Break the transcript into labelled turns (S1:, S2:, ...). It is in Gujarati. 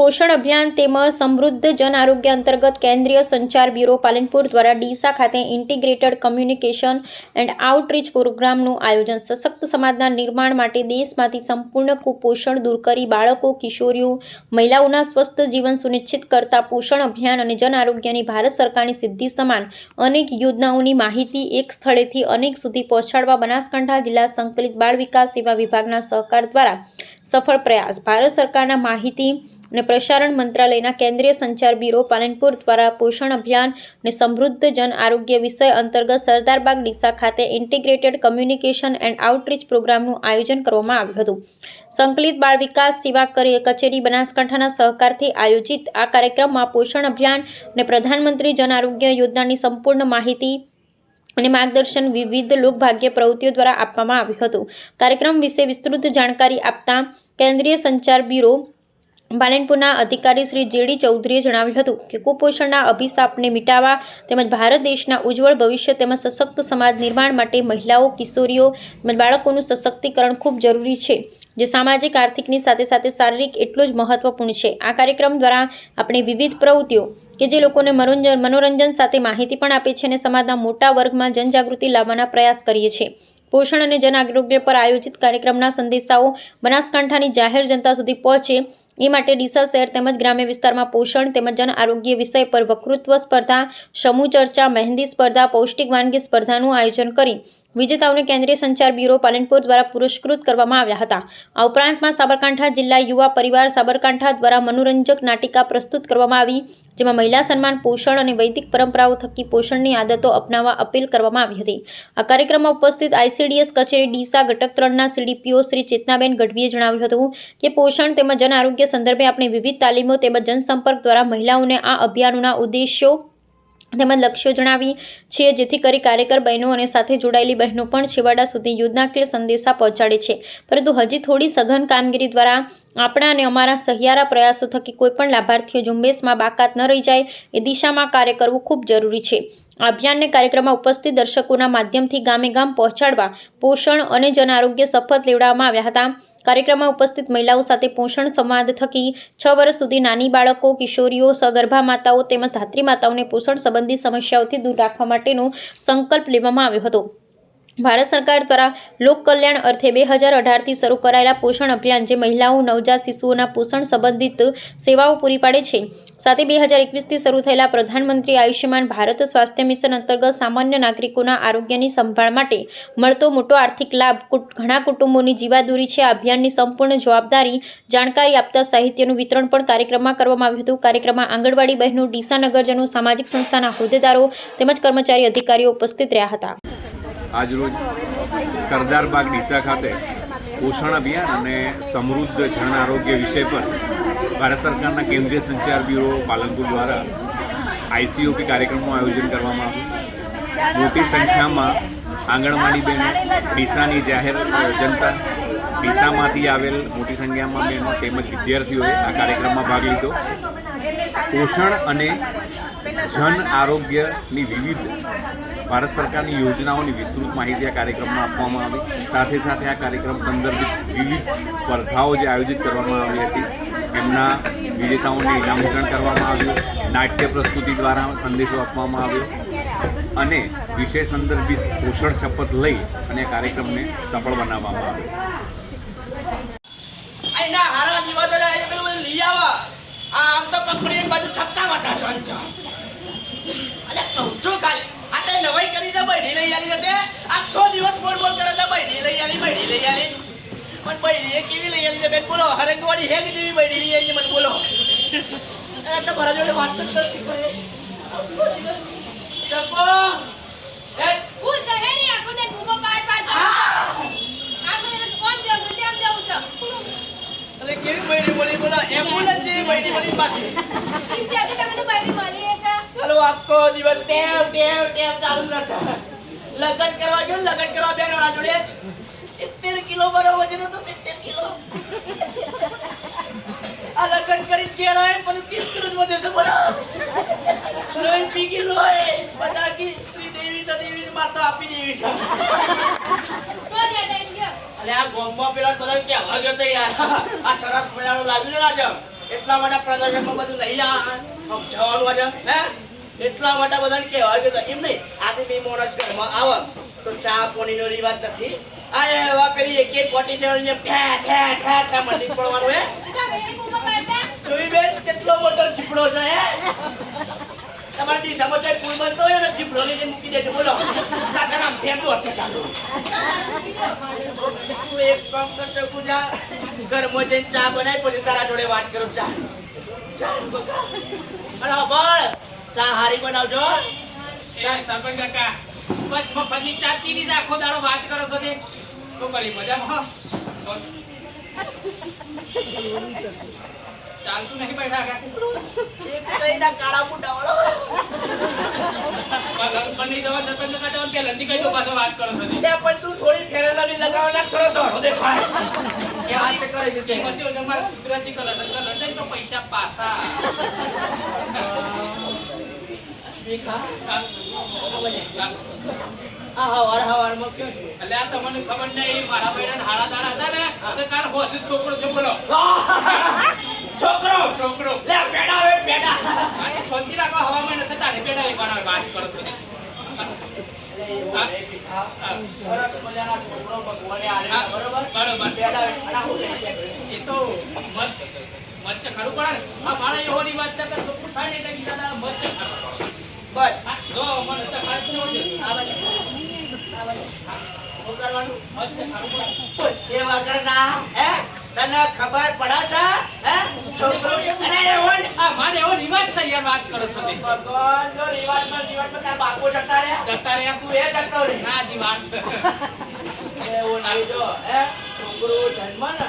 S1: પોષણ અભિયાન તેમજ સમૃદ્ધ જન આરોગ્ય અંતર્ગત કેન્દ્રીય સંચાર બ્યુરો પાલનપુર દ્વારા ડીસા ખાતે ઇન્ટિગ્રેટેડ કમ્યુનિકેશન એન્ડ આઉટરીચ પ્રોગ્રામનું આયોજન. સશક્ત સમાજના નિર્માણ માટે દેશમાંથી સંપૂર્ણ કુપોષણ દૂર કરી બાળકો, કિશોરીઓ, મહિલાઓના સ્વસ્થ જીવન સુનિશ્ચિત કરતા પોષણ અભિયાન અને જન આરોગ્યની ભારત સરકારની સિદ્ધિ સમાન અનેક યોજનાઓની માહિતી એક સ્થળેથી અનેક સુધી પહોંચાડવા બનાસકાંઠા જિલ્લા સંકલિત બાળ વિકાસ સેવા વિભાગના સહકાર દ્વારા સફળ પ્રયાસ. ભારત સરકારના માહિતી અને પ્રસારણ મંત્રાલયના કેન્દ્રીય સંચાર બ્યુરો પાલનપુર દ્વારા પોષણ અભિયાન અને સમૃદ્ધ જન આરોગ્ય વિષય અંતર્ગત સરદારબાગ ડીસા ખાતે ઇન્ટિગ્રેટેડ કમ્યુનિકેશન એન્ડ આઉટરીચ પ્રોગ્રામનું આયોજન કરવામાં આવ્યું હતું. સંકલિત બાળ વિકાસ સેવા કચેરી બનાસકાંઠાના સહકારથી આયોજિત આ કાર્યક્રમમાં પોષણ અભિયાન અને પ્રધાનમંત્રી જન આરોગ્ય યોજનાની સંપૂર્ણ માહિતી અને માર્ગદર્શન વિવિધ લોકભાગ્ય પ્રવૃત્તિઓ દ્વારા આપવામાં આવ્યું હતું. કાર્યક્રમ વિશે વિસ્તૃત જાણકારી આપતા કેન્દ્રીય સંચાર બ્યુરો પાલનપુરના અધિકારી શ્રી જેડી ચૌધરીએ જણાવ્યું હતું કે કુપોષણના અભિશાપને મિટાવવા તેમજ ભારત દેશના ઉજ્જવળ ભવિષ્ય તેમજ સશક્ત સમાજ નિર્માણ માટે મહિલાઓ, કિશોરીઓ તેમજ બાળકોનું સશક્તિકરણ ખૂબ જરૂરી છે, જે સામાજિક, આર્થિકની સાથે સાથે શારીરિક એટલું જ મહત્વપૂર્ણ છે. આ કાર્યક્રમ દ્વારા આપણે વિવિધ પ્રવૃત્તિઓ કે જે લોકોને મનોરંજન સાથે માહિતી પણ આપે છે અને સમાજના મોટા વર્ગમાં જનજાગૃતિ લાવવાના પ્રયાસ કરીએ છીએ. પોષણ અને જન આરોગ્ય પર આયોજિત કાર્યક્રમના સંદેશાઓ બનાસકાંઠાની જાહેર જનતા સુધી પહોંચે એ માટે ડીસા શહેર તેમજ ગ્રામ્ય વિસ્તારમાં પોષણ તેમજ જન આરોગ્ય વિષય પર વક્તૃત્વ સ્પર્ધા, સમૂહ ચર્ચા, મહેંદી સ્પર્ધા, પૌષ્ટિક વાનગી સ્પર્ધાનું આયોજન કરી વિજેતાઓને કેન્દ્રીય સંચાર બ્યુરો પાલનપુર દ્વારા પુરસ્કૃત કરવામાં આવ્યા હતા. આ ઉપરાંતમાં સાબરકાંઠા જિલ્લા યુવા પરિવાર સાબરકાંઠા દ્વારા મનોરંજક નાટિકા પ્રસ્તુત કરવામાં આવી, જેમાં મહિલા સન્માન, પોષણ અને વૈદિક પરંપરાઓ થકી પોષણની આદતો અપનાવવા અપીલ કરવામાં આવી હતી. આ કાર્યક્રમમાં ઉપસ્થિત આઈસીડીએસ કચેરી ડીસા ઘટક ત્રણના સીડીપીઓ શ્રી ચેતનાબેન ગઢવીએ જણાવ્યું હતું કે પોષણ તેમજ જન આરોગ્ય સંદર્ભે આપણે વિવિધ તાલીમો તેમજ જનસંપર્ક દ્વારા મહિલાઓને આ અભિયાનોના ઉદ્દેશ્યો તેમજ લક્ષ્યો જણાવી છે, જેથી કરી કાર્યકર બહેનો અને સાથે જોડાયેલી બહેનો પણ છેવાડા સુધી યોજનાકીય સંદેશા પહોંચાડે છે. પરંતુ હજી થોડી સઘન કામગીરી દ્વારા આપણા અને અમારા સહિયારા પ્રયાસો થકી કોઈપણ લાભાર્થીઓ ઝુંબેશમાં બાકાત ન રહી જાય, એ દિશામાં કાર્ય કરવું ખૂબ જરૂરી છે. આ અભિયાનને કાર્યક્રમમાં ઉપસ્થિત દર્શકોના માધ્યમથી ગામે ગામ પહોંચાડવા પોષણ અને જન આરોગ્ય શપથ લેવડાવવામાં આવ્યા હતા. કાર્યક્રમમાં ઉપસ્થિત મહિલાઓ સાથે પોષણ સંવાદ થકી છ વર્ષ સુધી નાની બાળકો, કિશોરીઓ, સગર્ભા માતાઓ તેમજ ધાત્રી માતાઓને પોષણ સંબંધી સમસ્યાઓથી દૂર રાખવા માટેનો સંકલ્પ લેવામાં આવ્યો હતો. ભારત સરકાર દ્વારા લોક કલ્યાણ અર્થે બે હજાર અઢારથી શરૂ કરાયેલા પોષણ અભિયાન જે મહિલાઓ, નવજાત શિશુઓના પોષણ સંબંધિત સેવાઓ પૂરી પાડે છે. સાથે બે હજાર એકવીસથી શરૂ થયેલા પ્રધાનમંત્રી આયુષ્યમાન ભારત સ્વાસ્થ્ય મિશન અંતર્ગત સામાન્ય નાગરિકોના આરોગ્યની સંભાળ માટે મળતો મોટો આર્થિક લાભ ઘણા કુટુંબોની જીવાદોરી છે. આ અભિયાનની સંપૂર્ણ જવાબદારી જાણકારી આપતા સાહિત્યનું વિતરણ પણ કાર્યક્રમમાં કરવામાં આવ્યું હતું. કાર્યક્રમમાં આંગણવાડી બહેનો, ડીસા નગરજનો, સામાજિક સંસ્થાના હોદ્દેદારો તેમજ કર્મચારી અધિકારીઓ ઉપસ્થિત રહ્યા હતા.
S2: આજરોજ સરદારબાગ ડીસા ખાતે પોષણ અભિયાન અને સમૃદ્ધ જન આરોગ્ય વિષય પર ભારત સરકારના કેન્દ્રીય સંચાર બ્યુરો પાલનપુર દ્વારા આઈસીઓપી કાર્યક્રમનું આયોજન કરવામાં આવ્યું. મોટી સંખ્યામાં આંગણવાડી બહેનો ડીસાની જાહેર જનતા ડીસામાંથી આવેલ મોટી સંખ્યામાં બહેનો તેમજ વિદ્યાર્થીઓએ આ કાર્યક્રમમાં ભાગ લીધો. પોષણ અને જન આરોગ્યની વિવિધ ભારત સરકારની યોજનાઓની વિસ્તૃત માહિતી આ કાર્યક્રમમાં આપવામાં આવી. સાથે સાથે આ કાર્યક્રમ સંદર્ભિત વિવિધ સ્પર્ધાઓ જે આયોજિત કરવામાં આવી હતી. એમના વિજેતાઓને ઇનામ કરવામાં આવ્યું. નાટ્ય પ્રસ્તુતિ દ્વારા સંદેશો આપવામાં આવ્યો. અને વિષય સંદર્ભિત પોષણ શપથ લઈ અને કાર્યક્રમને સફળ બનાવવામાં આવ્યો.
S3: આ આમ તો પકડી બાજુ ઠપકા ચાલતા અલે કહું છું આ નવાઈ કરી છે બૈડી લઈ આલી તે આખો દિવસ બોલ બોલ કરે છે બૈડી લઈ આલી બૈડી લઈ આલી. પણ બૈડી એ કેવી લઈ આલી છે બેન બોલો. હરંગવાડી હેગ જેવી બૈડી લઈ આલી મને બોલો. એ તો મારા જોડે વાત તો કરતી કોઈ ચપ્પો એ.
S4: હું સહેણી આખો દે બૂમો પાડ પાડ આખો દિવસ કોણ જવું છું, તેમ જવું છું.
S3: અરે કેવી બૈડી બોલી બોલો. એમ્બ્યુલન્સ જેવી બૈડી બોલી પાછી. આખો દિવસ ટેવ ટેવ ટેવ ચાલુ રહેશે લગન કરવા ગયો લગન કરવા બે ના જોડે. સિત્તેર કિલો બરો વજન હતો સિત્તેર કિલો. આ લગન કરી ઘેર આવે પછી ત્રીસ કિલો વધે છે બોલો. લોહી પી ગઈ લોહી. બધા કી સ્ત્રી દેવી છે દેવી ને માતા આપી દેવી છે.
S4: તો જ.
S3: અરે આ ગોમમાં પેલા બધા કેવા ગયો તો યાર. આ સરસ મજાનું લાગ્યું ને આજે. એટલા માટે પ્રદર્શનમાં બધું નહીં આ જવાનું આજે. હે? એટલા માટે બધાને કહેવાય કે એમ નહીં આદમી મોણસ ઘરમાં આવે. તો ચા પાણીનો રિવાજ નથી. આ એવા પેલી એક એક ફોર્ટી સેવન ને ઠે ઠે ઠે ઠે મંડી પડવાનું, હે? જોઈ બેન, કેટલો મોટો ઝીપડો છે, હે? તમારે ડીસામાં ચાઈ પુલ બનતો હોય ને ચીપડો લઈને મૂકી દેજો, બોલો. ચાકર આમ ફેંકો છે સાલું તું એક કામ કરતો પૂજા, ઘરમાં જઈને ચા બનાવી પછી તારા જોડે વાત કરું, ચા. ચા, બકા. અને બળ ચા હારી બનાવજો
S5: સરપંચ કાકા બસ મફતની ચા પીવી છે આખો દાડો વાત કરો છો તે. શું કરી મજામાં ચાલતું નહીં બેઠા કાકા
S3: કાળા બુટા વાળો
S5: બની જવા સરપંચ કાકા જવાનું કે લંડી કઈ તો પાછો વાત કરો છો
S3: પણ તું થોડી ફેરેલાની લગાવ નાખ થોડો દોડો દેખાય. એ વાત કરે છે તે.
S5: પછી એવું કુદરતી કલર કલર તો પૈસા પાછા આ
S3: હવાર હવારમાં ક્યાં છે?
S5: એટલે આ તમને ખબર નહીં મારા બેડા હાડા દાડા હતા ને તો કાલ હોજ છોકરો છોકરો
S3: છોકરો?
S5: છોકરો.
S3: લે પેડા હવે પેડા
S5: આ સોચી રાખો નથી તારે બેડા વાત કરો છો.
S3: હવે જાય.
S5: એ તો મચ્છ ખરું પડે ને આ મારા એવોની વાત છે કે છોકરું થાય ને એટલે બીજા દાડા ખરું.
S3: બસ.
S5: જો મને તો ખાલી છે.
S3: આ બાજુ. આ બાજુ. કરવાનું? હે? તને ખબર પડે છે? હે? છોકરો અરે એવો
S5: આ મારે એવો રિવાજ છે યાર વાત કરો છો તે.
S3: ભગવાન જો રિવાજમાં રિવાજમાં તારા બાપો જતા રહ્યા.
S5: જતા રહ્યા?
S3: તું એ જતો રહી.
S5: ના જી વાત છે.
S3: એવું નહીં જો હે? છોકરો જન્મ ને.